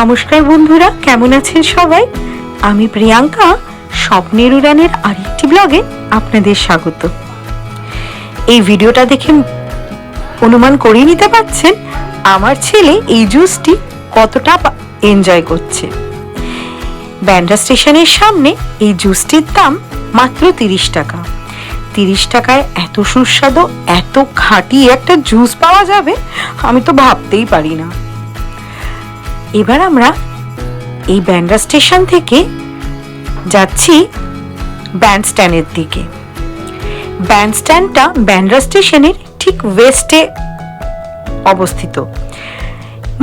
নমস্কার বন্ধুরা, কেমন আছেন সবাই? আমি প্রিয়াঙ্কা, স্বপ্নের উড়ানের আরেকটি ব্লগে আপনাদের স্বাগত। এই ভিডিওটা দেখে অনুমান করে নিতে পারছেন, আমার ছেলে এই জুসটি কতটা এনজয় করছে। ব্যান্ডা স্টেশনের সামনে এই জুসটির দাম মাত্র তিরিশ টাকা। তিরিশ টাকায় এত সুস্বাদু, এত খাঁটি একটা জুস পাওয়া যাবে, আমি তো ভাবতেই পারি না। এবার আমরা এই ব্যান্ড্রা স্টেশন থেকে যাচ্ছি ব্যান্ডস্ট্যান্ডের দিকে। ব্যান্ডস্ট্যান্ডটা ব্যান্ড্রা স্টেশনের ঠিক ওয়েস্টে অবস্থিত।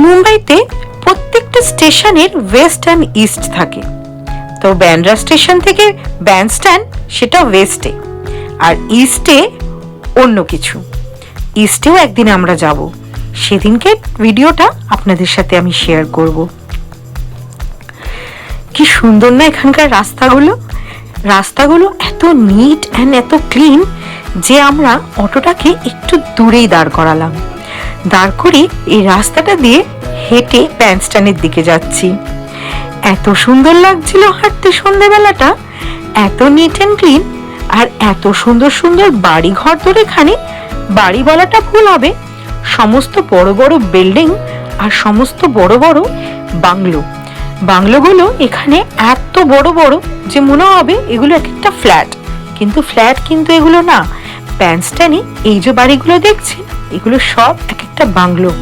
মুম্বাইতে প্রত্যেকটা স্টেশনের ওয়েস্ট অ্যান্ড ইস্ট থাকে। তো ব্যান্ড্রা স্টেশন থেকে ব্যান্ডস্ট্যান্ড সেটা ওয়েস্টে, আর ইস্টে অন্য কিছু। ইস্টেও একদিন আমরা যাব। সেদিনকে ভিডিওটা আপনাদের সাথে আমি শেয়ার করব। কি সুন্দর না এখানকার রাস্তাগুলো? রাস্তাগুলো এত নিট অ্যান্ড এত ক্লিন যে আমরা অটোটাকে একটু দূরেই দাঁড় করালাম। দাঁড় করে এই রাস্তাটা দিয়ে হেঁটে প্যান্টস্টানের দিকে যাচ্ছি। এত সুন্দর লাগছিল হাঁটতে সন্ধ্যেবেলাটা এত নিট অ্যান্ড ক্লিন আর এত সুন্দর সুন্দর বাড়ি ঘর তোর এখানে বাড়ি বলাটা ভুল হবে। সমস্ত বড় বড় বিল্ডিং আর সমস্ত বড় বড় বাংলো বাংলোগুলো এখানে এত বড় বড় যে মনে হবে এগুলো এক একটা ফ্ল্যাট কিন্তু ফ্ল্যাট কিন্তু এগুলো না। প্যান্সটানি এই যে বাড়িগুলো দেখছেন এগুলো সব এক একটা বাংলো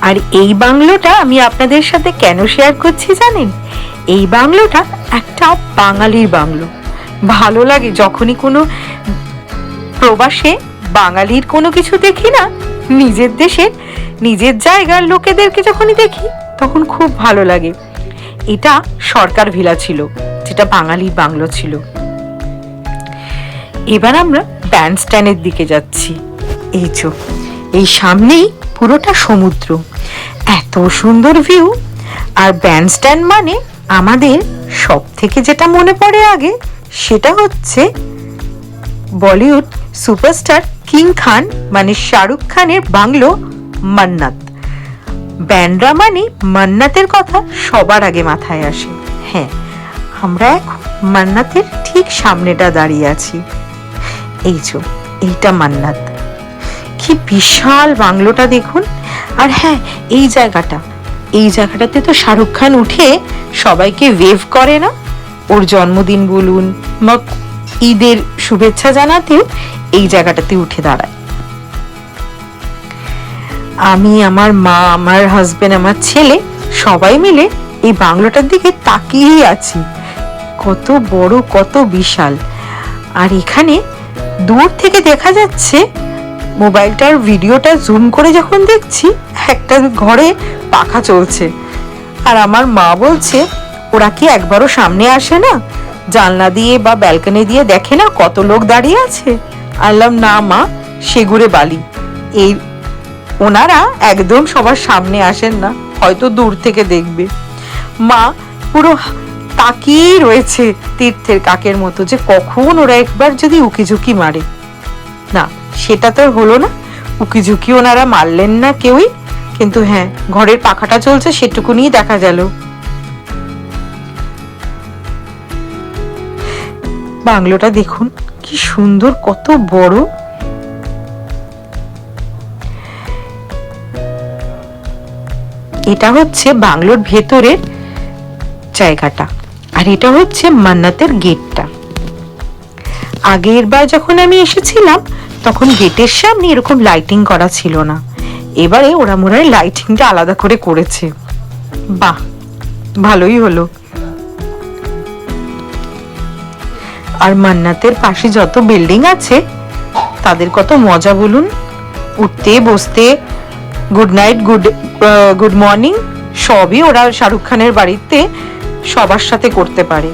আর এই বাংলোটা আমি আপনাদের সাথে কেন শেয়ার করছি জানেন? এই বাংলোটা একটা বাঙালির বাংলো ভালো লাগে, যখনই কোনো প্রবাসে বাঙালির কোনো কিছু দেখি না নিজের দেশের, নিজের জায়গার লোকেদেরকে যখনই দেখি, তখন খুব ভালো লাগে। এটা সরকার ভিলা ছিল, যেটা বাঙালির বাংলো ছিল। এবার আমরা ব্যান্ডস্ট্যান্ডের দিকে যাচ্ছি। এই চো, এই সামনেই পুরোটা সমুদ্র। এত সুন্দর ভিউ আর ব্যান্ডস্ট্যান্ড মানে আমাদের সব থেকে যেটা মনে পড়ে আগে, সেটা হচ্ছে বলিউড সুপারস্টার কিং খান মানে শাহরুখ খানের বাংলো মান্নাত। ব্যান্ডরা মানে মান্নাতের কথা সবার আগে মাথায় আসে। হ্যাঁ আমরা এখন মান্নাতের ঠিক সামনেটা দাঁড়িয়ে আছি। এই যে, এইটা মান্নাত। কি বিশাল বাংলোটা দেখুন। আর হ্যাঁ এই জায়গাটা, এই জায়গাটাতে তো শাহরুখ খান উঠে সবাইকে ওয়েভ করে না। ওর জন্মদিন বলুন, বা ঈদের শুভেচ্ছা জানাতেও এই জায়গাটাতে উঠে দাঁড়ায়। আমি, আমার মা, আমার হাজবেন্ড আমার ছেলে সবাই মিলে এই বাংলোটার দিকে তাকিয়েই আছি। কত বড়, কত বিশাল। আর এখানে দূর থেকে দেখা যাচ্ছে, মোবাইলটার ভিডিওটা জুম করে যখন দেখছি, একটা ঘরে পাখা চলছে। আর আমার মা বলছে, ওরা কি একবারও সামনে আসে না? জানলা দিয়ে বা ব্যালকনি দিয়ে দেখে না কত লোক দাঁড়িয়ে আছে? আল্লাম না মা সেগুড়ে বালি। এই ওনারা একদম সবার সামনে আসেন না, হয়তো দূর থেকে দেখবে। মা, পুরো তাকিয়েই রয়েছে তীর্থের কাকের মতো যে কখন ওরা একবার যদি উকিঝুঁকি মারে। না, সেটা তো হলো না। উকিঝুঁকি ওনারা মারলেন না কেউই, কিন্তু হ্যাঁ ঘরের পাখাটা চলছে সেটুকুনি দেখা গেল। বাংলোটা দেখুন। কি সুন্দর, কত বড়। এটা হচ্ছে বাংলোর ভেতরের জায়গাটা, আর এটা হচ্ছে মান্নাতের গেটটা। আগের বার যখন আমি এসেছিলাম, তখন গেটের সামনে এরকম লাইটিং করা ছিল না। এবারে ওরা মনে হয় লাইটিংটা আলাদা করে করেছে। বাহ, ভালোই হলো। আর মান্নাতের পাশে যত বিল্ডিং আছে, তাদের কত মজা বলুন। উঠতে, বসতে good night good good morning সবই ওরা শাহরুখ খানের বাড়িতে সবার সাথে করতে পারে।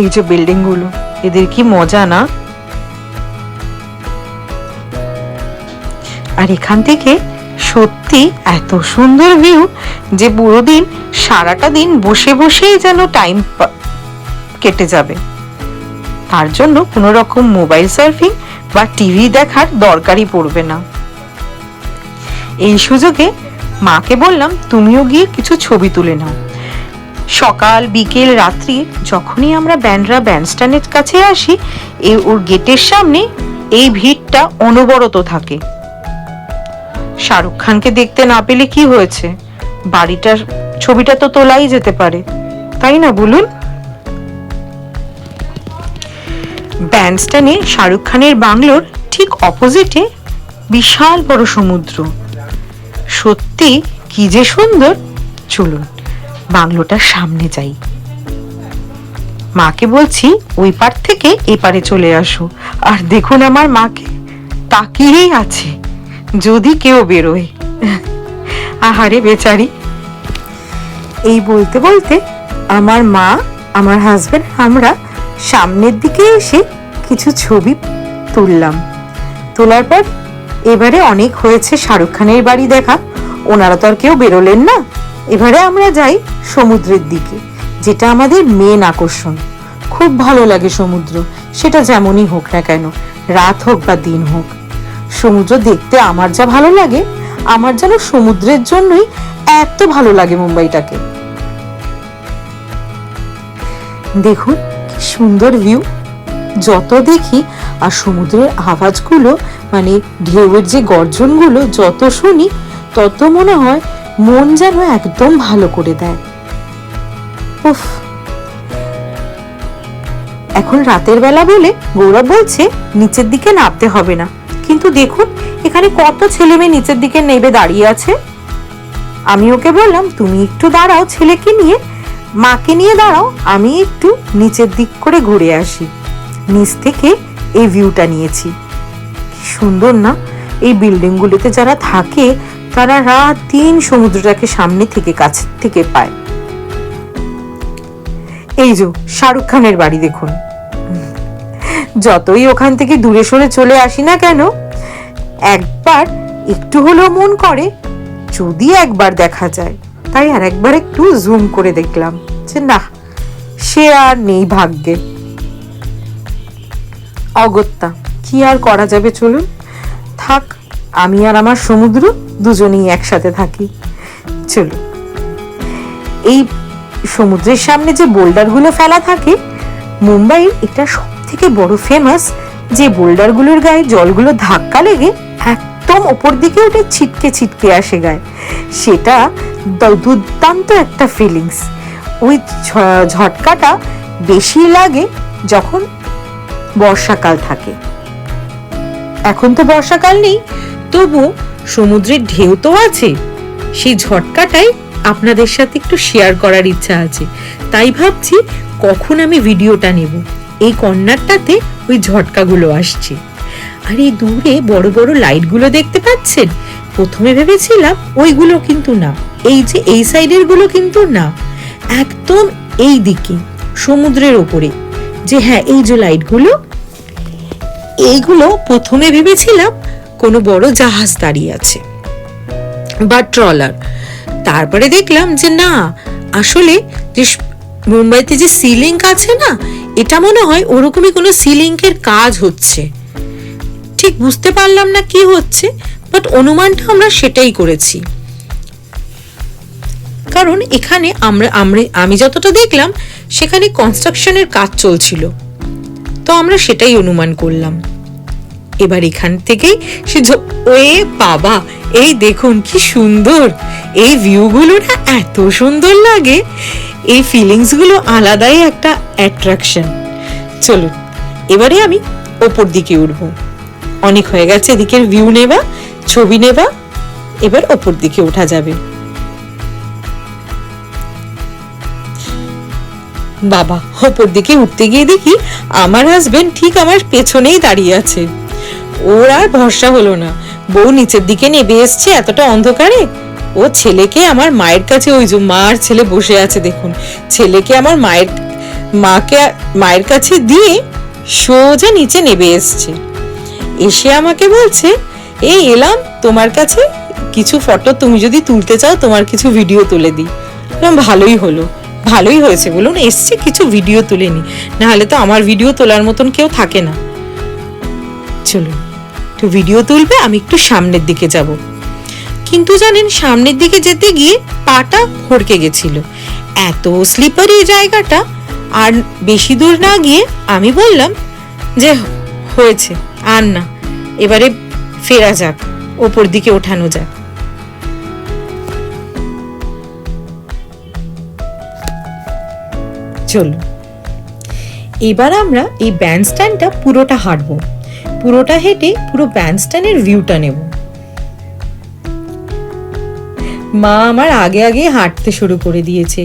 এই যে বিল্ডিংগুলো এদের কি মজা না? আর এখান থেকে সত্যি এত সুন্দর ভিউ যে পুরো দিন, সারাটা দিন বসে বসেই যেন টাইম কেটে যাবে। তার জন্য কোনো রকম মোবাইল সার্ফিং বা টিভি দেখার দরকারই পড়বে না। এই সুযোগে মাকে বললাম, তুমিও গিয়ে কিছু ছবি তুলে নাও। সকাল, বিকেল, রাত্রি যখনই আমরা ব্যান্ডরা ব্যান্ডস্ট্যান্ডের কাছে আসি এই ওর গেটের সামনে এই ভিড়টা অনবরত থাকে। শাহরুখ খানকে দেখতে না পেলে কি হয়েছে? বাড়িটার ছবিটা তো তোলাই যেতে পারে। তাই না বলুন? ব্যান্ডস্ট্যান্ডে শাহরুখ খানের বাংলোর ঠিক অপোজিটে বিশাল বড় সমুদ্র। সত্যি কি যে সুন্দর। চলুন বাংলোটার সামনে যাই। মাকে বলছি, ওই পার থেকে এপারে চলে আসো। আর দেখুন আমার মাকে, তাকিয়েই আছে, যদি কেউ বেরোয়। আহারে বেচারি। এই বলতে বলতে আমার মা, আমার হাজবেন্ড আমরা সামনের দিকে এসে কিছু ছবি তুললাম। তোলার পর এবারে অনেক হয়েছে শাহরুখ খানের বাড়ি দেখা। ওনারা তো আর কেউ বেরোলেন না। এবারে আমরা যাই সমুদ্রের দিকে, যেটা আমাদের মেন আকর্ষণ। খুব ভালো লাগে সমুদ্র, সেটা যেমনই হোক না কেন, রাত হোক বা দিন হোক। সমুদ্র দেখতে আমার যা ভালো লাগে, আমার যেন সমুদ্রের জন্যই এত ভালো লাগে মুম্বাইটাকে। দেখুন, কি সুন্দর ভিউ যত দেখি আর সমুদ্রের আওয়াজগুলো মানে ঢেউয়ের যে গর্জনগুলো যত শুনি, তত মনে হয় মন যেন একদম ভালো করে দেয়। উফ। এখন রাতের বেলা বলে গৌরব বলছে, নিচের দিকে নামতে হবে না। কিন্তু দেখুন, এখানে কত ছেলে মেয়ে নিচের দিকে নেবে দাঁড়িয়ে আছে। আমি ওকে বললাম, তুমি একটু দাঁড়াও ছেলেকে নিয়ে। মাকে নিয়ে দাঁড়াও, আমি একটু নিচের দিক করে ঘুরে আসি। নিচ থেকে এই ভিউটা নিয়েছি। সুন্দর না? এই বিল্ডিংগুলোতে যারা থাকে, তারা রাত দিন সমুদ্রটাকে সামনে থেকে কাছে থেকে পায়। এই যে, শাহরুখ খানের বাড়ি দেখুন। যতই ওখান থেকে দূরে সরে চলে আসি না কেন, একবার একটু হলেও মন করে, যদি একবার দেখা যায়। তাই আর একবার একটু জুম করে দেখলাম যে, না, সে আর নেই ভাগ্যে। অগত্যা, কি আর করা যাবে চলুন? থাক, আমি আর আমার সমুদ্র দুজনেই একসাথে থাকি। চলুন। এই সমুদ্রের সামনে যে বোল্ডারগুলো ফেলা থাকে মুম্বাইয়ের এটা সব থেকে বড় ফেমাস যে বোল্ডারগুলোর গায়ে জলগুলো ধাক্কা লেগে একদম ওপর দিকে ওটা ছিটকে ছিটকে আসে গায়ে। সেটা দুর্দান্ত একটা ফিলিংস ওই ঝটকাটা বেশি লাগে যখন বর্ষাকাল থাকে। এখন তো বর্ষাকাল নেই, তবু সমুদ্রের ঢেউ তো আছে। সেই ঝটকাটাই আপনাদের সাথে একটু শেয়ার করার ইচ্ছা আছে। তাই ভাবছি কখন আমি ভিডিওটা নেব। এই কর্নারটাতে ওই ঝটকাগুলো আসছে। আর এই দূরে বড় বড় লাইটগুলো দেখতে পাচ্ছেন? প্রথমে ভেবেছিলাম ওইগুলো কিন্তু না। এই যে এই সাইডেরগুলো কিন্তু না। একদম এই দিকে সমুদ্রের ওপরে। যে হ্যাঁ এই যে লাইটগুলো এইগুলো প্রথমে ভেবেছিলাম কোনো বড় জাহাজ দাঁড়িয়ে আছে বা ট্রলার। তারপরে দেখলাম যে না, আসলে যে মুম্বাইতে যে সিলিং আছে না, এটা মনে হয় ওরকমই কোনো সিলিংকের কাজ হচ্ছে। ঠিক বুঝতে পারলাম না কি হচ্ছে বাট অনুমানটা আমরা সেটাই করেছি। কারণ এখানে আমরা আমি যতটা দেখলাম, সেখানে কনস্ট্রাকশনের কাজ চলছিল। তো আমরা সেটাই অনুমান করলাম। এবার এখান থেকেই সে ওয়ে বাবা, এই দেখুন কি সুন্দর। এই ভিউগুলো না এত সুন্দর লাগে। এই ফিলিংসগুলো আলাদাই একটা অ্যাট্রাকশন চলুন, এবারে আমি ওপর দিকে উঠবো। অনেক হয়ে গেছে এদিকের ভিউ নেবা ছবি নেবা এবার ওপর দিকে ওঠা যাবে। বাবা, ওপর দিকে উঠতে গিয়ে দেখি আমার হাজবেন্ড ঠিক আমার পেছনেই দাঁড়িয়ে আছে। ওর আর ভরসা হলো না। বউ নিচের দিকে নেবে এসছে এতটা অন্ধকারে। ও ছেলেকে আমার মায়ের কাছে, ওই যে মা আর ছেলে বসে আছে দেখুন, ছেলেকে আমার মায়ের, মাকে মায়ের কাছে দিয়ে সোজা নিচে নেবে এসছে। এসে আমাকে বলছে এই এলাম, তোমার কাছে কিছু ফটো তুমি যদি তুলতে চাও, তোমার কিছু ভিডিও তুলে দিই। ভালোই হলো। ভালোই হয়েছে, বলুন, এসছে, কিছু ভিডিও তুলে নি নাহলে তো আমার ভিডিও তোলার মতন কেউ থাকে না। চলুন, একটু ভিডিও তুলবে, আমি একটু সামনের দিকে যাব। কিন্তু জানেন, সামনের দিকে যেতে গিয়ে পাটা হড়কে গেছিল। এত স্লিপারি জায়গাটা, আর বেশি দূর না গিয়ে আমি বললাম যে, হয়েছে, আর না, এবারে ফেরা যাক, ওপর দিকে ওঠানো যাক। চলো। এবার আমরা এই ব্যান্ডস্ট্যান্ডটা পুরোটা হাঁটবো। পুরোটা হেঁটে পুরো ব্যান্ডস্ট্যান্ডের ভিউটা নেব। মা আমার আগে আগে হাঁটতে শুরু করে দিয়েছে।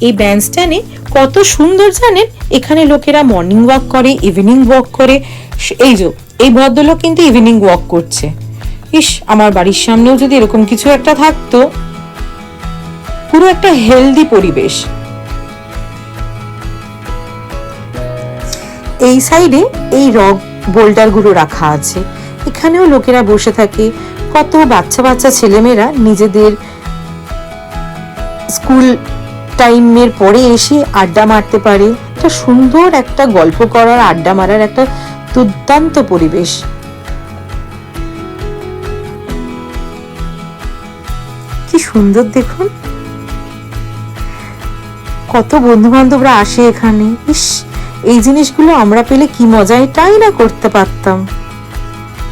এই ব্যান্ডস্ট্যান্ডে কত সুন্দর জানেন? এখানে লোকেরা মর্নিং ওয়াক করে ইভিনিং ওয়াক করে। এই যে, এই ভদ্রলোক কিন্তু ইভিনিং ওয়াক করছে। ইস, আমার বাড়ির সামনেও যদি এরকম কিছু একটা থাকতো, পুরো একটা হেলদি পরিবেশ। এই সাইডে এই রক বোল্ডারগুলো রাখা আছে। এখানেও লোকেরা বসে থাকে। কত বাচ্চা বাচ্চা ছেলেমেয়েরা নিজেদের স্কুল টাইমের পরে এসে আড্ডা মারতে পারে। একটা সুন্দর একটা গল্প করার, আড্ডা মারার একটা দুর্দান্ত পরিবেশ। কি সুন্দর দেখুন। কত বন্ধু বান্ধবরা আসে এখানে। ইস! এই জিনিসগুলো আমরা পেলে কি মজায় তাই না করতে পারতাম।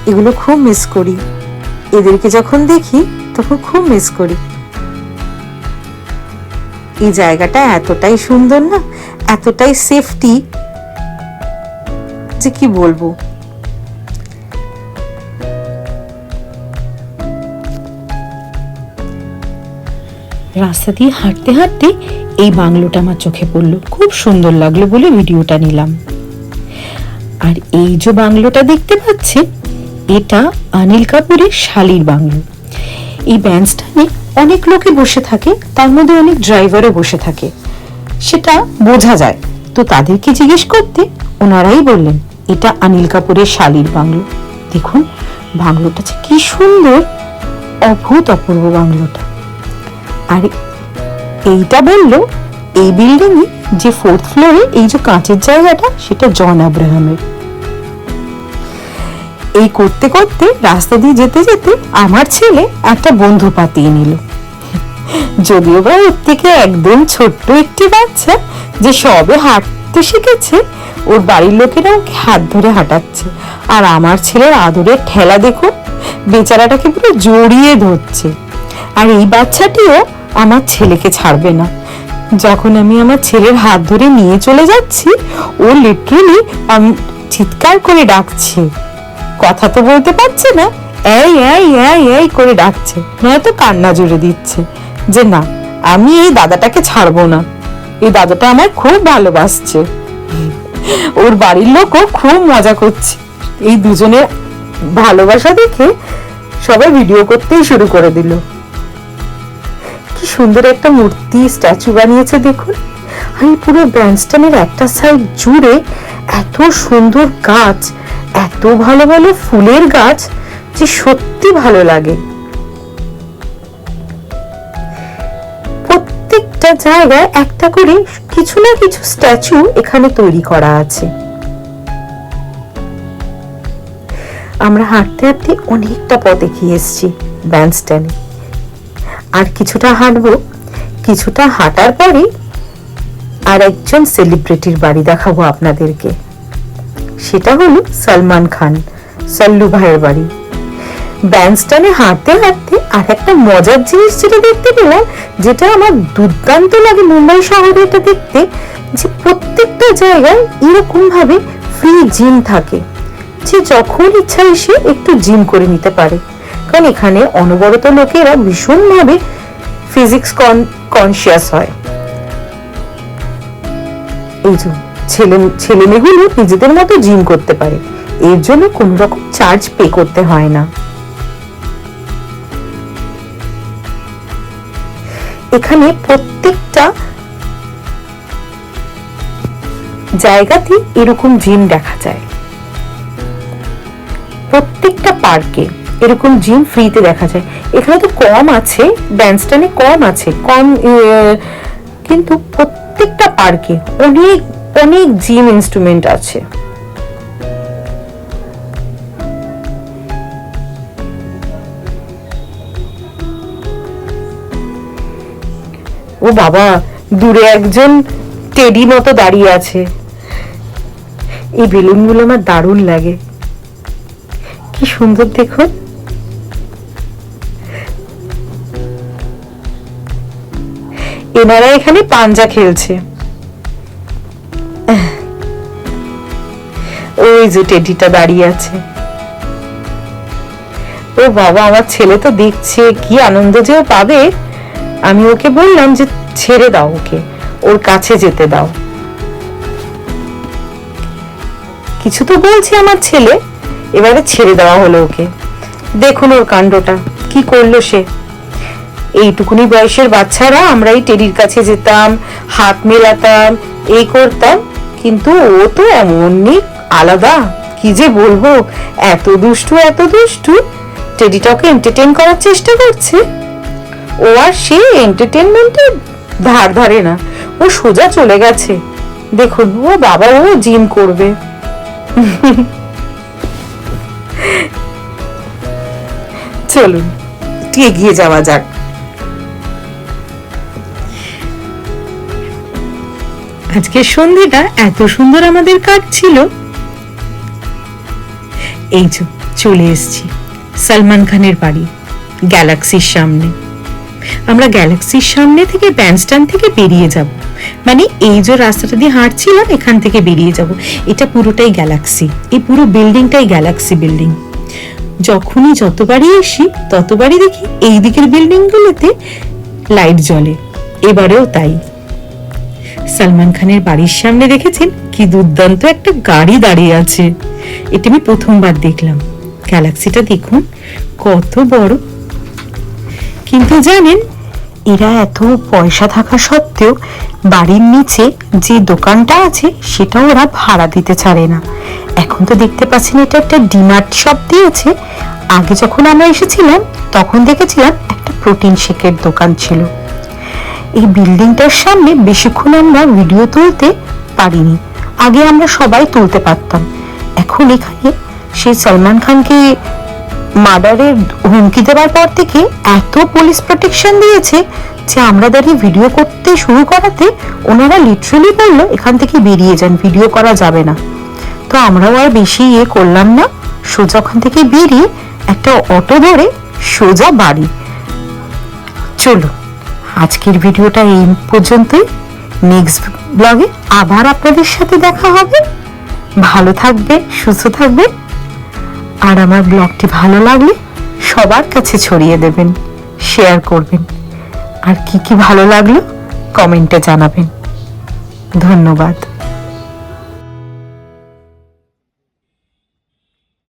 এগুলো খুব মিস করি। এদেরকে যখন দেখি, তখন খুব মিস করি। এই জায়গাটা এতটাই সুন্দর না? এতটাই সেফটি যে কি বলব? রাস্তা দিয়ে হাঁটতে হাঁটতে এই বাংলোটা আমার চোখে পড়ল। খুব সুন্দর লাগল বলে ভিডিওটা নিলাম। আর এই যে বাংলোটা দেখতে পাচ্ছে, এটা অনিল কাপুরের শালির বাংলো। এই ব্যান্ডস্টানে অনেক লোকে বসে থাকে, তার মধ্যে অনেক ড্রাইভারও বসে থাকে। সেটা বোঝা যায়। তো তাদেরকে জিজ্ঞেস করতে ওনারাই বললেন, এটা অনিল কাপুরের শালির বাংলো। দেখুন, বাংলোটা যে কি সুন্দর অভূত অপূর্ব বাংলোটা। আর, এইটা বলল এই বিল্ডিং এ যে ফোর্থ ফ্লোরে এই যে কাঁচের জায়গাটা, সেটা জন আব্রাহামের। এই করতে করতে রাস্তা দিয়ে যেতে যেতে আমার ছেলে একটা বন্ধু পাতিয়ে নিল। যদিও বা ওর থেকে একদম ছোট্ট একটি বাচ্চা যে সবে হাঁটতে শিখেছে, ওর বাড়ির লোকেরা ওকে হাত ধরে হাঁটাচ্ছে। আর আমার ছেলের আদরের ঠেলা দেখো, বেচারাটাকে পুরো জড়িয়ে ধরছে। আর এই বাচ্চাটিও আমার ছেলেকে ছাড়বে না। যখন আমি আমার ছেলের হাত ধরে নিয়ে চলে যাচ্ছি, ও লিটারেলি আমি চিৎকার করে ডাকছে। কথা তো বলতে পারছে না, এই এই এই এই করে ডাকছে। নয়তো কান্না জুড়ে দিচ্ছে যে না, আমি এই দাদাটাকে ছাড়বো না। এই দাদাটা আমায় খুব ভালোবাসছে। ওর বাড়ির লোকও খুব মজা করছে। এই দুজনের ভালোবাসা দেখে সবাই ভিডিও করতেই শুরু করে দিল। কি সুন্দর একটা মূর্তি স্ট্যাচু বানিয়েছে দেখুন। আর এই পুরো ব্যান্ডস্ট্যান্ডের একটা সাইড জুড়ে এত সুন্দর গাছ, এত ভালো ভালো ফুলের গাছ, যে সত্যি ভালো লাগে। প্রত্যেকটা জায়গায় একটা করে কিছু না কিছু স্ট্যাচু এখানে তৈরি করা আছে। আমরা হাঁটতে হাঁটতে অনেকটা পথ এগিয়ে এসেছি ব্যান্ডস্ট্যান্ডে আর কিছুটা হাঁটবো, কিছুটা হাঁটার পরে আর একজন সেলিব্রিটির বাড়ি দেখাবো আপনাদেরকে। সেটা হলো সলমান খান, সল্লু ভাইয়ের বাড়ি। ব্যান্ডস্টানে হাঁটতে হাঁটতে আর একটা মজার জিনিস যেটা দেখতে পেলাম, যেটা আমার দুর্দান্ত লাগে মুম্বাই শহরে এটা দেখতে, যে প্রত্যেকটা জায়গায় এরকমভাবে ফ্রি জিম থাকে, যে যখন ইচ্ছা এসে একটু জিম করে নিতে পারে। কারণ এখানে অনবরত লোকেরা ভীষণভাবে ফিজিক্স কনসিয়াস হয়। এই যে ছেলে ছেলে মেয়েগুলো নিজেদের মতো জিম করতে পারে, এর জন্য কোনো রকম চার্জ পে করতে হয় না। এখানে প্রত্যেকটা জায়গাতে এরকম জিম দেখা যায়। প্রত্যেকটা পার্কে এরকম জিম ফ্রিতে দেখা যায়। এখানে তো কম আছে ড্যান্সটানে কম আছে, কম কিন্তু প্রত্যেকটা পার্কে অনেক অনেক জিম ইনস্ট্রুমেন্ট আছে। ও বাবা, দূরে একজন টেডি মতো দাঁড়িয়ে আছে। এই বেলুনগুলো আমার দারুণ লাগে। কি সুন্দর দেখুন। এনারা এখানে পাঞ্জা খেলছে। ওই যে টেডিটা দাঁড়িয়ে আছে। ও বাবা, আমার ছেলে তো দেখছে, কি আনন্দ যে ও পাবে। আমি ওকে বললাম যে, ছেড়ে দাও ওকে, ওর কাছে যেতে দাও। কিছু তো বলছে আমার ছেলে, এবারে ছেড়ে দেওয়া হলো ওকে। দেখুন ওর কাণ্ডটা, কি করল সে। এইটুকুনি বয়সের বাচ্চারা আমরা এই টেডির কাছে যেতাম, হাত মেলাতাম এই করতাম। কিন্তু ও তো এমনই আলাদা। কি যে বলব, এত দুষ্টু এত দুষ্টু। টেডিটাকে এন্টারটেন করার চেষ্টা করছে। ও আর সে এন্টারটেনমেন্টে ধার ধারে না। ও সোজা চলে গেছে। দেখুন, ও বাবা ও জিম করবে। চলুন, এগিয়ে যাওয়া যাক। আজকে সন্ধেটা এত সুন্দর আমাদের কাটছিল। এই যে, চলে এসেছি, সালমান খানের বাড়ি, গ্যালাক্সির সামনে। আমরা গ্যালাক্সির সামনে থেকে ব্যান্ডস্ট্যান্ড থেকে বেরিয়ে যাব। মানে এই যে রাস্তাটা দিয়ে হাঁটছিলাম, এখান থেকে বেরিয়ে যাব। এটা পুরোটাই গ্যালাক্সি, এই পুরো বিল্ডিংটাই গ্যালাক্সি বিল্ডিং। যখনই যতবারই আসি ততবারই দেখি এই দিকের বিল্ডিংগুলোতে লাইট জ্বলে। এবারেও তাই। সালমান খানের বাড়ির সামনে দেখেছেন কি দুর্দান্ত একটা গাড়ি দাঁড়িয়ে আছে। এটা আমি প্রথমবার দেখলাম। গ্যালাক্সিটা দেখুন, কত বড়। কিন্তু জানেন, এরা এত পয়সা থাকা সত্ত্বেও বাড়ির নিচে যে দোকানটা আছে সেটা ওরা ভাড়া দিতে ছাড়ে না। এখন তো দেখতে পাচ্ছেন, এটা একটা ডিমার্ট শপ দিয়েছে। আগে যখন আমরা এসেছিলাম, তখন দেখেছিলাম একটা প্রোটিন শেকের দোকান ছিল। এই বিল্ডিংটার সামনে বেশিক্ষণ আমরা ভিডিও তুলতে পারিনি। আগে আমরা সবাই তুলতে পারতাম। এখন এখানে সেই সলমান খানকে মার্ডারের হুমকি দেওয়ার পর থেকে এত পুলিশ প্রোটেকশন দিয়েছে যে আমরা দাঁড়িয়ে ভিডিও করতে শুরু করাতে ওনারা লিটারালি বলল, এখান থেকে বেরিয়ে যান ভিডিও করা যাবে না। তো আমরাও আর বেশি ইয়ে করলাম না। সোজা ওখান থেকে বেরিয়ে একটা অটো ধরে সোজা বাড়ি। চলো আজকের ভিডিওটা এই পর্যন্তই। নেক্সট ব্লগে আবার আপনাদের সাথে দেখা হবে। ভালো থাকবে সুস্থ থাকবে আর আমার ব্লগটি ভালো লাগলে সবার কাছে ছড়িয়ে দেবেন শেয়ার করবেন। আর কি কি ভালো লাগল কমেন্টে জানাবেন। ধন্যবাদ।